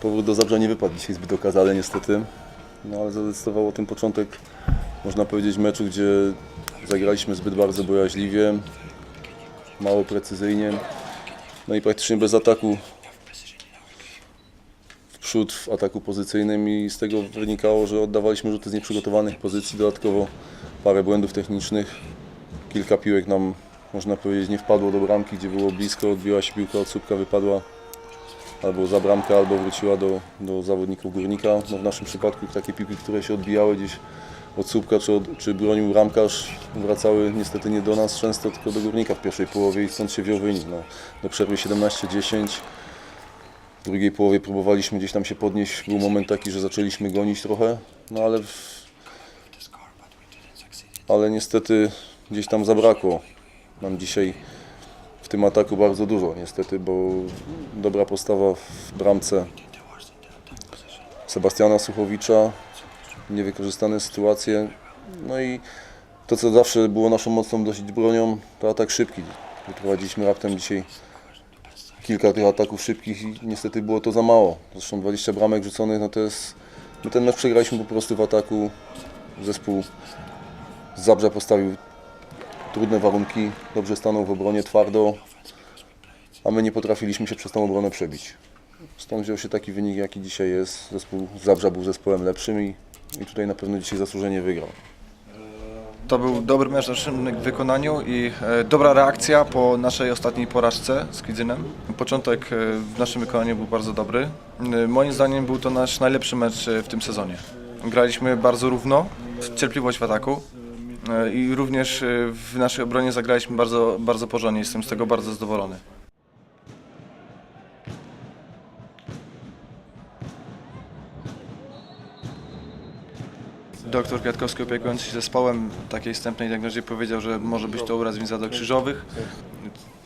powrót do Zabrza nie wypadł dzisiaj zbyt okazale niestety. No ale zadecydował o tym początek, można powiedzieć, meczu, gdzie zagraliśmy zbyt bardzo bojaźliwie, mało precyzyjnie. No i praktycznie bez ataku w przód w ataku pozycyjnym i z tego wynikało, że oddawaliśmy rzuty z nieprzygotowanych pozycji, dodatkowo parę błędów technicznych. Kilka piłek nam, można powiedzieć, nie wpadło do bramki, gdzie było blisko, odbiła się piłka od słupka, wypadła albo za bramkę, albo wróciła do, do zawodników górnika. No w naszym przypadku takie piłki, które się odbijały gdzieś od słupka, czy, od, czy bronił bramkarz, wracały niestety nie do nas często, tylko do górnika w pierwszej połowie i stąd się wziął wynik. No, do przerwy 17-10. W drugiej połowie próbowaliśmy gdzieś tam się podnieść. Był moment taki, że zaczęliśmy gonić trochę, no ale, w, ale niestety gdzieś tam zabrakło. Nam dzisiaj w tym ataku bardzo dużo, niestety, bo dobra postawa w bramce Sebastiana Suchowicza, niewykorzystane sytuacje, no i to, co zawsze było naszą mocną dosyć bronią, to atak szybki. Wyprowadziliśmy raptem dzisiaj kilka tych ataków szybkich i niestety było to za mało. Zresztą 20 bramek rzuconych, no to jest... My ten mecz przegraliśmy po prostu w ataku. Zespół z Zabrza postawił trudne warunki, dobrze stanął w obronie twardo, a my nie potrafiliśmy się przez tą obronę przebić. Stąd wziął się taki wynik, jaki dzisiaj jest. Zespół Zabrza był zespołem lepszym i, i tutaj na pewno dzisiaj zasłużenie wygrał. To był dobry mecz naszym wykonaniu i e, dobra reakcja po naszej ostatniej porażce z Kwidzynem. Początek e, w naszym wykonaniu był bardzo dobry. E, moim zdaniem był to nasz najlepszy mecz w tym sezonie. Graliśmy bardzo równo, cierpliwość w ataku i również e, w naszej obronie zagraliśmy bardzo, bardzo porządnie. Jestem z tego bardzo zadowolony. Doktor Kwiatkowski opiekujący się zespołem takiej wstępnej diagnozie powiedział, że może być to uraz krzyżowych,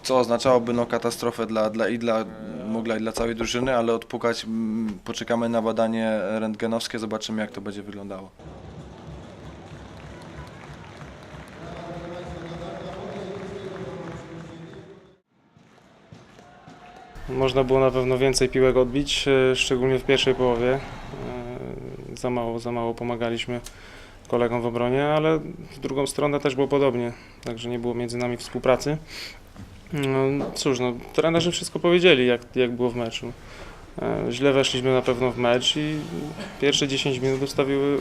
co oznaczałoby no, katastrofę dla, dla, i dla Mogla i dla całej drużyny, ale odpukać, poczekamy na badanie rentgenowskie, zobaczymy jak to będzie wyglądało. Można było na pewno więcej piłek odbić, e, szczególnie w pierwszej połowie. E, Za mało, za mało pomagaliśmy kolegom w obronie, ale w drugą stronę też było podobnie, także nie było między nami współpracy. No cóż, no, trenerzy wszystko powiedzieli, jak, jak było w meczu. E, Źle weszliśmy na pewno w mecz i pierwsze 10 minut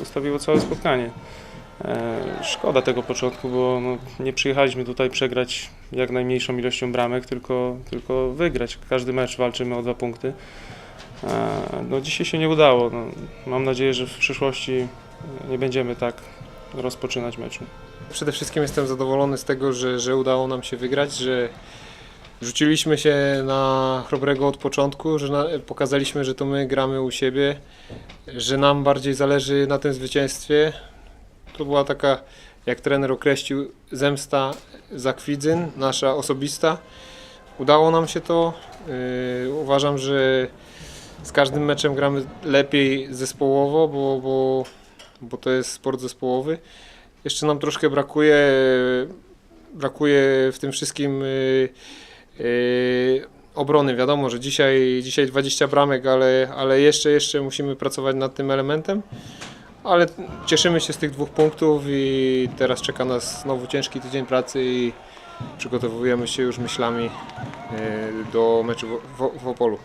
ustawiło całe spotkanie. E, Szkoda tego początku, bo no, nie przyjechaliśmy tutaj przegrać jak najmniejszą ilością bramek, tylko, tylko wygrać. Każdy mecz walczymy o dwa punkty. E, No, dzisiaj się nie udało. No, mam nadzieję, że w przyszłości nie będziemy tak rozpoczynać meczu. Przede wszystkim jestem zadowolony z tego, że, że udało nam się wygrać, że rzuciliśmy się na Chrobrego od początku, że na, pokazaliśmy, że to my gramy u siebie, że nam bardziej zależy na tym zwycięstwie. To była taka, jak trener określił, zemsta za Kwidzyn, nasza osobista. Udało nam się to. Yy, uważam, że z każdym meczem gramy lepiej zespołowo, bo, bo, bo to jest sport zespołowy. Jeszcze nam troszkę brakuje, brakuje w tym wszystkim y, y, obrony. Wiadomo, że dzisiaj, dzisiaj 20 bramek, ale, ale jeszcze, jeszcze musimy pracować nad tym elementem. Ale cieszymy się z tych dwóch punktów i teraz czeka nas znowu ciężki tydzień pracy i przygotowujemy się już myślami y, do meczu w, w, w Opolu.